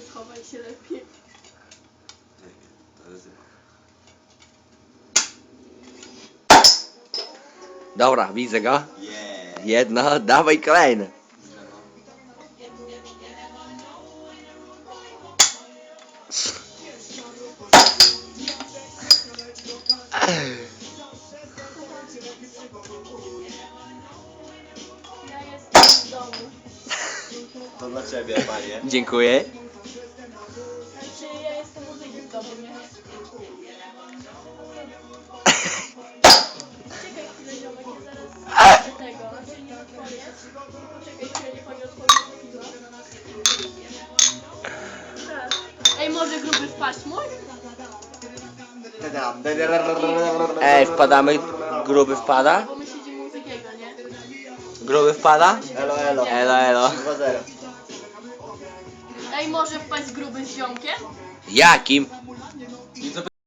Schowaj się lepiej. To ryzyko. Dobra, widzę go. Yeah. Jedno, dawaj kolejne. Ja jestem w domu. To dla ciebie, panie. Dziękuję. Ej, może gruby wpaść mój? Ej, wpadamy. Gruby wpada? Bo my siedzimy u takiego, nie? Gruby wpada? Elo, elo. Elo, elo. 2-0. Ej, może wpaść z ziomkiem? Jakim?